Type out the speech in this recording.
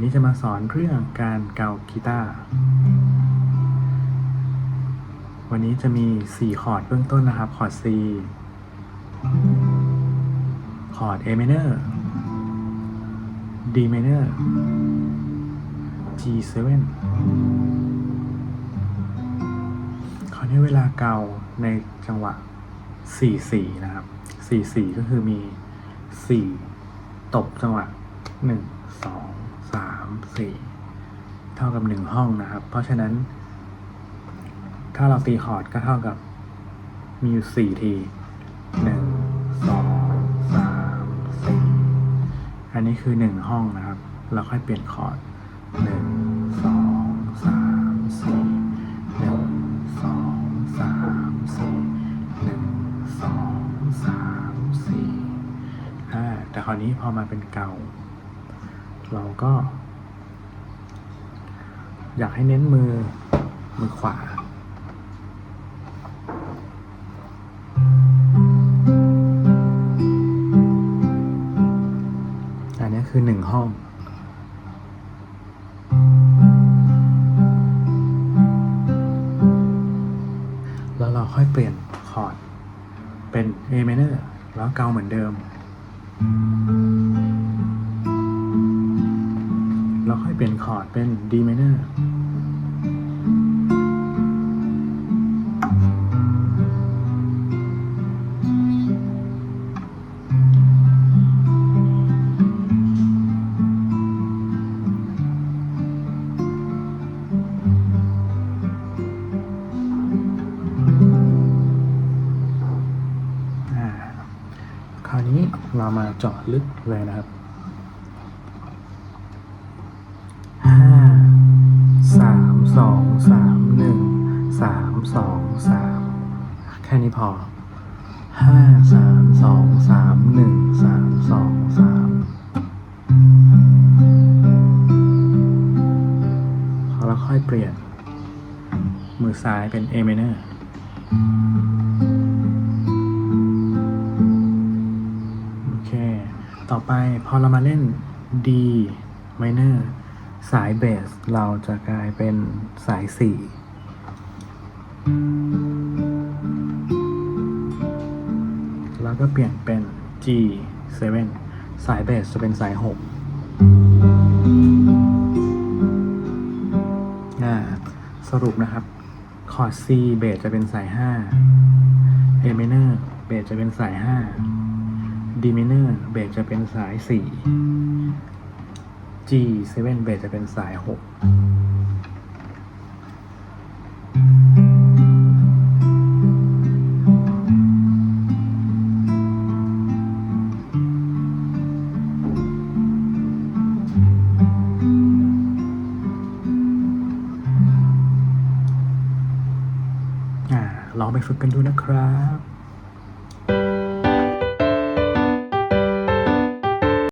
วันนี้จะมาสอนเรื่องการเกากีตาร์ วันนี้จะมี 4 คอร์ดเบื้องต้นนะครับ คอร์ด C คอร์ด A minor D minor G7 คราวนี้เวลาเกาในจังหวะ 4-4 นะครับ 4-4 ก็คือมี 4 ตบจังหวะ 1 2 3 4เท่ากับ1ห้องนะครับ เพราะฉะนั้น ถ้าเราตีคอร์ดก็เท่ากับมีอยู่4ที1 2 3 4อันนี้คือ1ห้องนะครับ เราค่อยเปลี่ยนคอร์ด1 2 3 4 1 2 3 4 1 2 3 4อ่าแต่คราวนี้พอมาเป็นเก่า เราก็ อยากให้เน้นมือมือขวา อันนี้คือหนึ่งห้องแล้วเราค่อยเปลี่ยนคอร์ด เป็น A minor แล้วเกาเหมือนเดิม แล้วค่อยเปลี่ยนคอร์ดเป็น D minor อ่าคราวนี้เรามาเจาะลึกเลยนะครับ ห้า สามสองสามหนึ่งสามสองสามแค่นี้พอห้าสามสองสามหนึ่งสามสองสามแล้วค่อยเปลี่ยน มือซ้ายเป็น A minor โอเค ต่อไปพอเรามาเล่น D minor สายเบสเราจะกลายเป็นสาย4แล้วก็เปลี่ยนเป็น G7 สายเบสจะเป็นสาย6สรุปนะครับ คอร์ด C เบสจะเป็นสาย 5 A minor เบสจะเป็นสาย 5 D minor เบสจะเป็นสาย 4 G7 เบสจะเป็นสาย6อ่าลองไปฝึกกันดูนะครับ